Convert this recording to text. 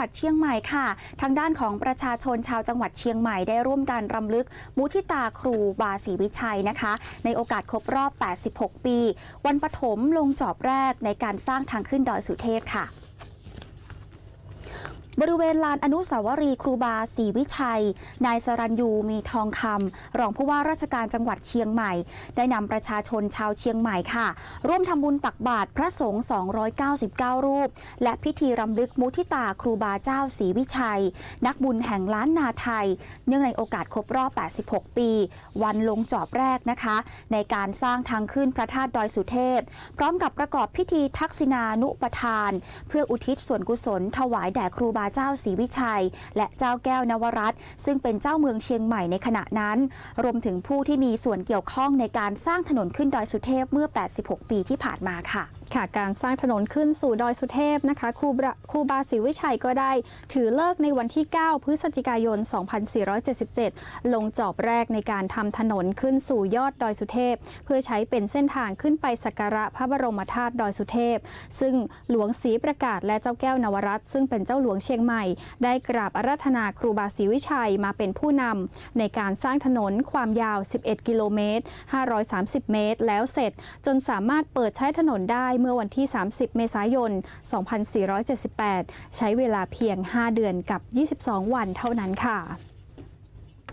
วัดเชียงใหม่ค่ะ ทางด้านของประชาชนชาวจังหวัดเชียงใหม่ได้ร่วมกันรำลึก มุทิตาครูบาศรีวิชัยนะคะ ในโอกาสครบรอบ 86 ปี วันปฐมลงจอบแรกในการสร้างทางขึ้นดอยสุเทพค่ะ บริเวณลานอนุสาวรีย์ครูบาศรีวิชัย นายสรัญยูมีทองคำรองผู้ว่าราชการจังหวัดเชียงใหม่ ได้นำประชาชนชาวเชียงใหม่ค่ะ ร่วมทำบุญตักบาตรพระสงฆ์299 รูป และพิธีรำลึกมุทิตาครูบาเจ้าศรีวิชัย นักบุญแห่งล้านนาไทย เนื่องในโอกาสครบรอบ 86 ปี วันลงจอบแรกนะคะ ในการสร้างทางขึ้นพระธาตุดอยสุเทพ พร้อมกับประกอบพิธีทักษิณานุปทาน เพื่ออุทิศส่วนกุศลถวายแด่ครูบาเจ้าศรีวิชัย และเจ้าแก้วนวรัตซึ่งเป็นเจ้าเมืองเชียงใหม่ในขณะนั้น รวมถึงผู้ที่มีส่วนเกี่ยวข้องในการสร้างถนนขึ้นดอยสุเทพเมื่อ 86 ปีที่ผ่านมาค่ะ ค่ะการสร้างถนนขึ้นสู่ดอยสุเทพนะคะครูบาครูบาศรีวิชัยก็ได้ ถือเลิกในวันที่ 9 พฤศจิกายน 2477 ลงจอบแรกในการทำถนนขึ้นสู่ยอดดอยสุเทพ เพื่อใช้เป็นเส้นทางขึ้นไปสักการะพระบรมธาตุดอยสุเทพ ซึ่งหลวงศรีประกาศและเจ้าแก้วนวรัตซึ่งเป็นเจ้าหลวงเชียงใหม่ ได้กราบอาราธนาครูบาศรีวิชัยมาเป็นผู้นำในการสร้างถนนความยาว 11 กิโลเมตร 530 เมตร แล้วเสร็จจนสามารถเปิดใช้ถนนได้เมื่อวันที่ 30 เมษายน 2478 ใช้เวลาเพียง 5 เดือนกับ 22 วันเท่านั้นค่ะ